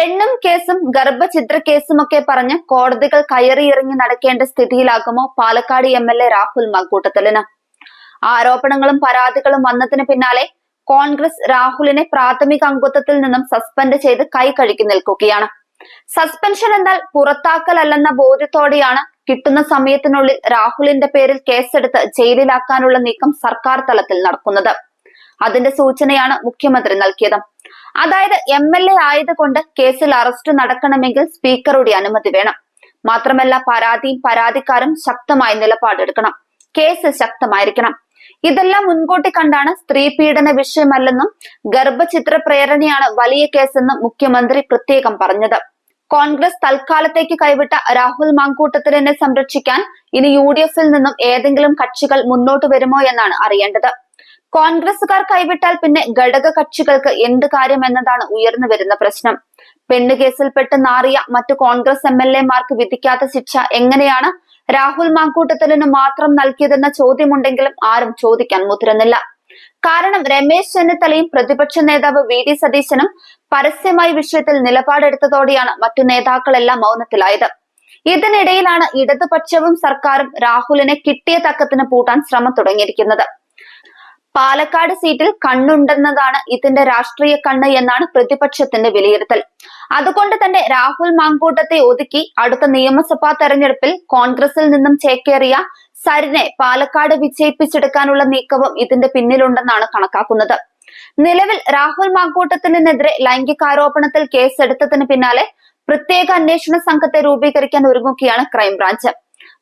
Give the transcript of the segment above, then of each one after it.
പെണ്ണും കേസും ഗർഭഛിദ്ര കേസുമൊക്കെ പറഞ്ഞ് കോടതികൾ കയറിയിറങ്ങി നടക്കേണ്ട സ്ഥിതിയിലാകുമോ Palakkad M L A Rahul മങ്കൂട്ടത്തലിന്? ആരോപണങ്ങളും പരാതികളും വന്നതിന് പിന്നാലെ കോൺഗ്രസ് രാഹുലിനെ പ്രാഥമിക അംഗത്വത്തിൽ നിന്നും സസ്പെൻഡ് ചെയ്ത് കൈ കഴുകി നിൽക്കുകയാണ്. സസ്പെൻഷൻ എന്നാൽ പുറത്താക്കലല്ലെന്ന ബോധ്യത്തോടെയാണ് കിട്ടുന്ന സമയത്തിനുള്ളിൽ രാഹുലിന്റെ പേരിൽ കേസെടുത്ത് ജയിലിലാക്കാനുള്ള നീക്കം സർക്കാർ തലത്തിൽ നടക്കുന്നത്. അതിന്റെ സൂചനയാണ് മുഖ്യമന്ത്രി നൽകിയത്. അതായത് എം എൽ എ ആയതുകൊണ്ട് കേസിൽ അറസ്റ്റ് നടക്കണമെങ്കിൽ സ്പീക്കറുടെ അനുമതി വേണം. മാത്രമല്ല പരാതിയും പരാതിക്കാരും ശക്തമായ നിലപാടെടുക്കണം. കേസ് ശക്തമായിരിക്കണം. ഇതെല്ലാം മുൻകൂട്ടി കണ്ടാണ് സ്ത്രീ പീഡന വിഷയമല്ലെന്നും ഗർഭചിത്ര പ്രേരണയാണ് വലിയ കേസെന്നും മുഖ്യമന്ത്രി പ്രത്യേകം പറഞ്ഞത്. കോൺഗ്രസ് തൽക്കാലത്തേക്ക് കൈവിട്ട രാഹുൽ മാങ്കൂട്ടത്തിലിനെ സംരക്ഷിക്കാൻ ഇനി യു ഡി എഫിൽ നിന്നും ഏതെങ്കിലും കക്ഷികൾ മുന്നോട്ട് വരുമോ എന്നാണ് അറിയേണ്ടത്. കോൺഗ്രസുകാർ കൈവിട്ടാൽ പിന്നെ ഘടക കക്ഷികൾക്ക് എന്ത് കാര്യം എന്നതാണ് ഉയർന്നു വരുന്ന പ്രശ്നം. പെണ്ണ് കേസിൽപ്പെട്ട് നാറിയ മറ്റു കോൺഗ്രസ് എം എൽ എമാർക്ക് വിധിക്കാത്ത ശിക്ഷ എങ്ങനെയാണ്? രാഹുൽ മാങ്കൂട്ടത്തിലിന് മാത്രം നൽകിയതെന്ന ചോദ്യമുണ്ടെങ്കിലും ആരും ചോദിക്കാൻ മുതിരുന്നില്ല കാരണം രമേശ് ചെന്നിത്തലയും പ്രതിപക്ഷ നേതാവ് വി ഡി സതീശനും പരസ്യമായി വിഷയത്തിൽ നിലപാടെടുത്തതോടെയാണ് മറ്റു നേതാക്കളെല്ലാം മൗനത്തിലായത്. ഇതിനിടയിലാണ് ഇടതുപക്ഷവും സർക്കാരും രാഹുലിനെ കിട്ടിയ തക്കത്തിന് പൂട്ടാൻ ശ്രമം തുടങ്ങിയിരിക്കുന്നത്. പാലക്കാട് സീറ്റിൽ കണ്ണുണ്ടെന്നതാണ് ഇതിന്റെ രാഷ്ട്രീയ കണ്ണ് എന്നാണ് പ്രതിപക്ഷത്തിന്റെ വിലയിരുത്തൽ. അതുകൊണ്ട് തന്നെ രാഹുൽ മാങ്കൂട്ടത്തെ ഒതുക്കി അടുത്ത നിയമസഭാ തെരഞ്ഞെടുപ്പിൽ കോൺഗ്രസിൽ നിന്നും ചേക്കേറിയ സരിനെ പാലക്കാട് വിജയിപ്പിച്ചെടുക്കാനുള്ള നീക്കവും ഇതിന്റെ പിന്നിലുണ്ടെന്നാണ് കണക്കാക്കുന്നത്. നിലവിൽ രാഹുൽ മാങ്കൂട്ടത്തിനെതിരെ ലൈംഗികാരോപണത്തിൽ കേസെടുത്തതിന് പിന്നാലെ പ്രത്യേക അന്വേഷണ സംഘത്തെ രൂപീകരിക്കാൻ ഒരുങ്ങുകയാണ് ക്രൈംബ്രാഞ്ച്.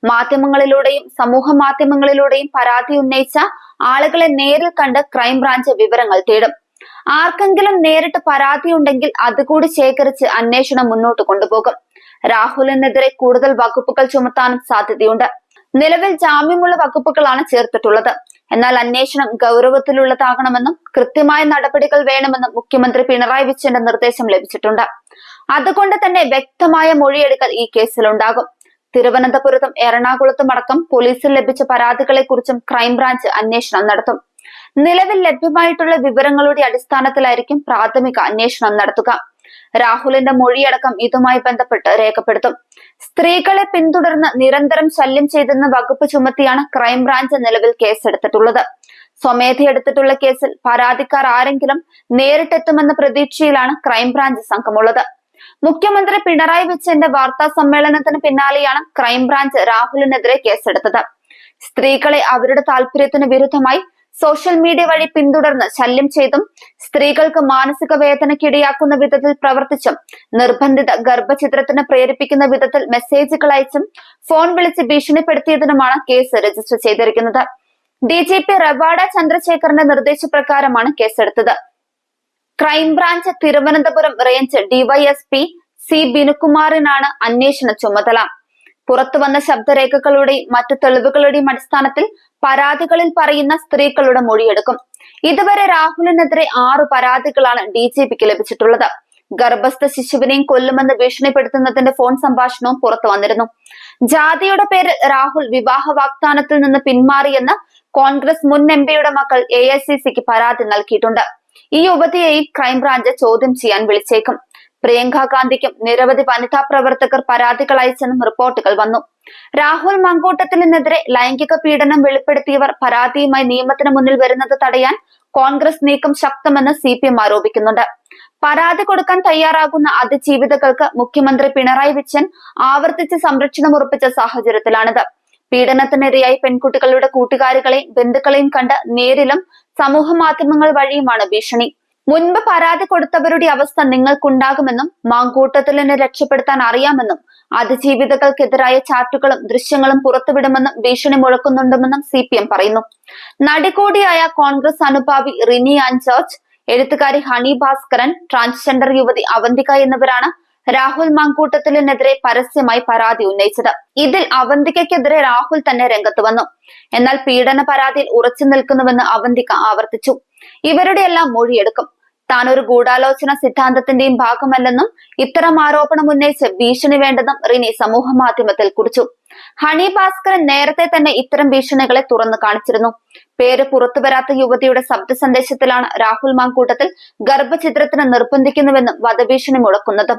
മാധ്യമങ്ങളിലൂടെയും സമൂഹ മാധ്യമങ്ങളിലൂടെയും പരാതി ഉന്നയിച്ച ആളുകളെ നേരിൽ കണ്ട് ക്രൈംബ്രാഞ്ച് വിവരങ്ങൾ തേടും. ആർക്കെങ്കിലും നേരിട്ട് പരാതി ഉണ്ടെങ്കിൽ അതുകൂടി ശേഖരിച്ച് അന്വേഷണം മുന്നോട്ട് കൊണ്ടുപോകും. രാഹുലിനെതിരെ കൂടുതൽ വകുപ്പുകൾ ചുമത്താനും സാധ്യതയുണ്ട്. നിലവിൽ ജാമ്യമുള്ള വകുപ്പുകളാണ് ചേർത്തിട്ടുള്ളത്. എന്നാൽ അന്വേഷണം ഗൗരവത്തിലുള്ളതാകണമെന്നും കൃത്യമായ നടപടികൾ വേണമെന്നും മുഖ്യമന്ത്രി പിണറായി വിജയന്റെ നിർദ്ദേശം ലഭിച്ചിട്ടുണ്ട്. അതുകൊണ്ട് തന്നെ വ്യക്തമായ മൊഴിയെടുക്കൽ ഈ കേസിലുണ്ടാകും. തിരുവനന്തപുരത്തും എറണാകുളത്തും അടക്കം പോലീസിൽ ലഭിച്ച പരാതികളെക്കുറിച്ചും ക്രൈംബ്രാഞ്ച് അന്വേഷണം നടത്തും. നിലവിൽ ലഭ്യമായിട്ടുള്ള വിവരങ്ങളുടെ അടിസ്ഥാനത്തിലായിരിക്കും പ്രാഥമിക അന്വേഷണം നടത്തുക. രാഹുലിന്റെ മൊഴിയടക്കം ഇതുമായി ബന്ധപ്പെട്ട് രേഖപ്പെടുത്തും. സ്ത്രീകളെ പിന്തുടർന്ന് നിരന്തരം ശല്യം ചെയ്തെന്ന വകുപ്പ് ചുമത്തിയാണ് ക്രൈംബ്രാഞ്ച് നിലവിൽ കേസെടുത്തിട്ടുള്ളത്. സ്വമേധ എടുത്തിട്ടുള്ള കേസിൽ പരാതിക്കാർ ആരെങ്കിലും നേരിട്ടെത്തുമെന്ന പ്രതീക്ഷയിലാണ് ക്രൈംബ്രാഞ്ച് സംഘമുള്ളത്. മുഖ്യമന്ത്രി പിണറായി വിജയന്റെ വാർത്താ സമ്മേളനത്തിന് പിന്നാലെയാണ് ക്രൈംബ്രാഞ്ച് രാഹുലിനെതിരെ കേസെടുത്തത്. സ്ത്രീകളെ അവരുടെ താല്പര്യത്തിന് വിരുദ്ധമായി സോഷ്യൽ മീഡിയ വഴി പിന്തുടർന്ന് ശല്യം ചെയ്തും സ്ത്രീകൾക്ക് മാനസിക വേദനയ്ക്കിടയാക്കുന്ന വിധത്തിൽ പ്രവർത്തിച്ചും നിർബന്ധിത ഗർഭചിത്രത്തിന് പ്രേരിപ്പിക്കുന്ന വിധത്തിൽ മെസ്സേജുകൾ അയച്ചും ഫോൺ വിളിച്ച് ഭീഷണിപ്പെടുത്തിയതിനുമാണ് കേസ് രജിസ്റ്റർ ചെയ്തിരിക്കുന്നത്. ഡി ജി പി റവാഡ ചന്ദ്രശേഖറിന്റെ നിർദ്ദേശപ്രകാരമാണ് കേസെടുത്തത്. Crime branch Thiruvananthapuram range DYSP C ബിനുകുമാറിനാണ് അന്വേഷണ ചുമതല. പുറത്തുവന്ന ശബ്ദരേഖകളുടെയും മറ്റു തെളിവുകളുടെയും അടിസ്ഥാനത്തിൽ പരാതികളിൽ പറയുന്ന സ്ത്രീകളുടെ മൊഴിയെടുക്കും. ഇതുവരെ രാഹുലിനെതിരെ ആറു പരാതികളാണ് ഡി ജി പിക്ക് ലഭിച്ചിട്ടുള്ളത്. ഗർഭസ്ഥ ശിശുവിനെയും കൊല്ലുമെന്ന് ഭീഷണിപ്പെടുത്തുന്നതിന്റെ ഫോൺ സംഭാഷണവും പുറത്തു വന്നിരുന്നു. ജാതിയുടെ പേരിൽ രാഹുൽ വിവാഹ വാഗ്ദാനത്തിൽ നിന്ന് പിന്മാറിയെന്ന് കോൺഗ്രസ് മുൻ എം പിയുടെ മക്കൾ എ സി സിക്ക് പരാതി നൽകിയിട്ടുണ്ട്. ഈ യുവതിയെയും ക്രൈംബ്രാഞ്ച് ചോദ്യം ചെയ്യാൻ വിളിച്ചേക്കും. പ്രിയങ്ക ഗാന്ധിക്കും നിരവധി വനിതാ പ്രവർത്തകർ പരാതികൾ അയച്ചെന്നും റിപ്പോർട്ടുകൾ വന്നു. രാഹുൽ മങ്കൂട്ടത്തിനെതിരെ ലൈംഗിക പീഡനം വെളിപ്പെടുത്തിയവർ പരാതിയുമായി നിയമത്തിന് മുന്നിൽ വരുന്നത് തടയാൻ കോൺഗ്രസ് നീക്കം ശക്തമെന്ന് സി പി എം ആരോപിക്കുന്നുണ്ട്. പരാതി കൊടുക്കാൻ തയ്യാറാകുന്ന അതിജീവിതകൾക്ക് മുഖ്യമന്ത്രി പിണറായി വിജയൻ ആവർത്തിച്ച് സംരക്ഷണം ഉറപ്പിച്ച സാഹചര്യത്തിലാണിത്. പീഡനത്തിനിരയായി പെൺകുട്ടികളുടെ കൂട്ടുകാരികളെയും ബന്ധുക്കളെയും കണ്ട് നേരിലും സമൂഹ മാധ്യമങ്ങൾ വഴിയുമാണ് ഭീഷണി. മുൻപ് പരാതി കൊടുത്തവരുടെ അവസ്ഥ നിങ്ങൾക്കുണ്ടാകുമെന്നും മാങ്കൂട്ടത്തിലിനെ രക്ഷപ്പെടുത്താൻ അറിയാമെന്നും അതിജീവിതകൾക്കെതിരായ ചാറ്റുകളും ദൃശ്യങ്ങളും പുറത്തുവിടുമെന്നും ഭീഷണി മുഴക്കുന്നുണ്ടെന്നും സി പി എം പറയുന്നു. നടികോടിയായ കോൺഗ്രസ് അനുഭാവി റിനി ആൻജോർജ് എഴുത്തുകാരി ഹണി ഭാസ്കരൻ ട്രാൻസ്ജെൻഡർ യുവതി അവന്തിക എന്നിവരാണ് രാഹുൽ മാങ്കൂട്ടത്തിലിനെതിരെ പരസ്യമായി പരാതി ഉന്നയിച്ചത്. ഇതിൽ അവന്തികയ്ക്കെതിരെ രാഹുൽ തന്നെ രംഗത്ത് വന്നു. എന്നാൽ പീഡന പരാതിയിൽ ഉറച്ചു നിൽക്കുന്നുവെന്ന് അവന്തിക ആവർത്തിച്ചു. ഇവരുടെ എല്ലാം മൊഴിയെടുക്കും. താൻ ഒരു ഗൂഢാലോചന സിദ്ധാന്തത്തിന്റെയും ഭാഗമല്ലെന്നും ഇത്തരം ആരോപണം ഉന്നയിച്ച് ഭീഷണി വേണ്ടെന്നും റിനി സമൂഹ മാധ്യമത്തിൽ കുറിച്ചു. ഹണി ഭാസ്കരൻ നേരത്തെ തന്നെ ഇത്തരം ഭീഷണികളെ തുറന്നു കാണിച്ചിരുന്നു. പേര് പുറത്തു വരാത്ത യുവതിയുടെ ശബ്ദ സന്ദേശത്തിലാണ് രാഹുൽ മാങ്കൂട്ടത്തിൽ ഗർഭചിത്രത്തിന് നിർബന്ധിക്കുന്നുവെന്നും വധഭീഷണി മുടക്കുന്നത്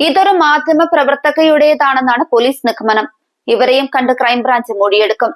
ഇതൊരു മാധ്യമ പ്രവർത്തകയുടേതാണെന്നാണ് പോലീസ് നിഗമനം. ഇവരെയും കണ്ട് ക്രൈംബ്രാഞ്ച് മൊഴിയെടുക്കും.